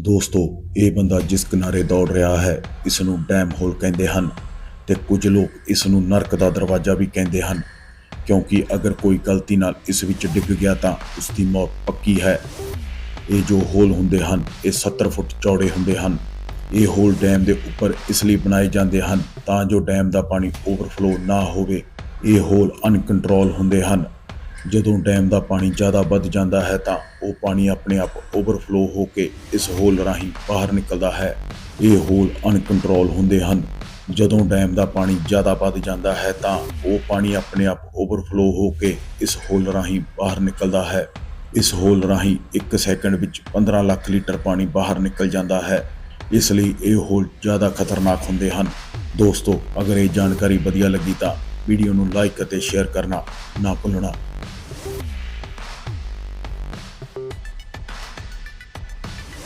ਦੋਸਤੋ, ਇਹ ਬੰਦਾ ਜਿਸ ਕਿਨਾਰੇ ਦੌੜ ਰਿਹਾ ਹੈ ਇਸ ਨੂੰ ਡੈਮ ਹੋਲ ਕਹਿੰਦੇ ਹਨ ਤੇ ਕੁਝ ਲੋਕ ਇਸ ਨੂੰ ਨਰਕ ਦਾ ਦਰਵਾਜ਼ਾ ਵੀ ਕਹਿੰਦੇ ਹਨ। ਕਿਉਂਕਿ ਅਗਰ ਕੋਈ ਗਲਤੀ ਨਾਲ ਇਸ ਵਿੱਚ ਡਿੱਗ ਗਿਆ ਤਾਂ ਉਸ ਦੀ ਮੌਤ ਪੱਕੀ ਹੈ। ਇਹ ਜੋ ਹੋਲ ਹੁੰਦੇ ਹਨ, ਇਹ 70 ਫੁੱਟ ਚੌੜੇ ਹੁੰਦੇ ਹਨ। ਇਹ ਹੋਲ ਡੈਮ ਦੇ ਉੱਪਰ ਇਸ ਲਈ ਬਣਾਏ ਜਾਂਦੇ ਹਨ ਤਾਂ ਜੋ ਡੈਮ ਦਾ ਪਾਣੀ ਓਵਰਫਲੋ ਨਾ ਹੋਵੇ। ਇਹ ਹੋਲ ਅਨਕੰਟਰੋਲ ਹੁੰਦੇ ਹਨ। ਜਦੋਂ ਡੈਮ ਦਾ ਪਾਣੀ ਜ਼ਿਆਦਾ ਵੱਧ ਜਾਂਦਾ ਹੈ ਤਾਂ ਉਹ ਪਾਣੀ ਆਪਣੇ ਆਪ ਓਵਰਫਲੋ ਹੋ ਕੇ ਇਸ ਹੋਲ ਰਾਹੀਂ ਬਾਹਰ ਨਿਕਲਦਾ ਹੈ। ਇਹ ਹੋਲ ਅਨਕੰਟਰੋਲ ਹੁੰਦੇ ਹਨ। ਜਦੋਂ ਡੈਮ ਦਾ ਪਾਣੀ ਜ਼ਿਆਦਾ ਵੱਧ ਜਾਂਦਾ ਹੈ ਤਾਂ ਉਹ ਪਾਣੀ ਆਪਣੇ ਆਪ ਓਵਰਫਲੋ ਹੋ ਕੇ ਇਸ ਹੋਲ ਰਾਹੀਂ ਬਾਹਰ ਨਿਕਲਦਾ ਹੈ। ਇਸ ਹੋਲ ਰਾਹੀਂ 1 ਸੈਕਿੰਡ ਵਿੱਚ 15 ਲੱਖ ਲੀਟਰ ਪਾਣੀ ਬਾਹਰ ਨਿਕਲ ਜਾਂਦਾ ਹੈ। ਇਸ ਲਈ ਇਹ ਹੋਲ ਜ਼ਿਆਦਾ ਖਤਰਨਾਕ ਹੁੰਦੇ ਹਨ। ਦੋਸਤੋ, ਅਗਰ ਇਹ ਜਾਣਕਾਰੀ ਵਧੀਆ ਲੱਗੀ ਤਾਂ ਵੀਡੀਓ ਨੂੰ ਲਾਈਕ ਅਤੇ ਸ਼ੇਅਰ ਕਰਨਾ ਨਾ ਭੁੱਲਣਾ।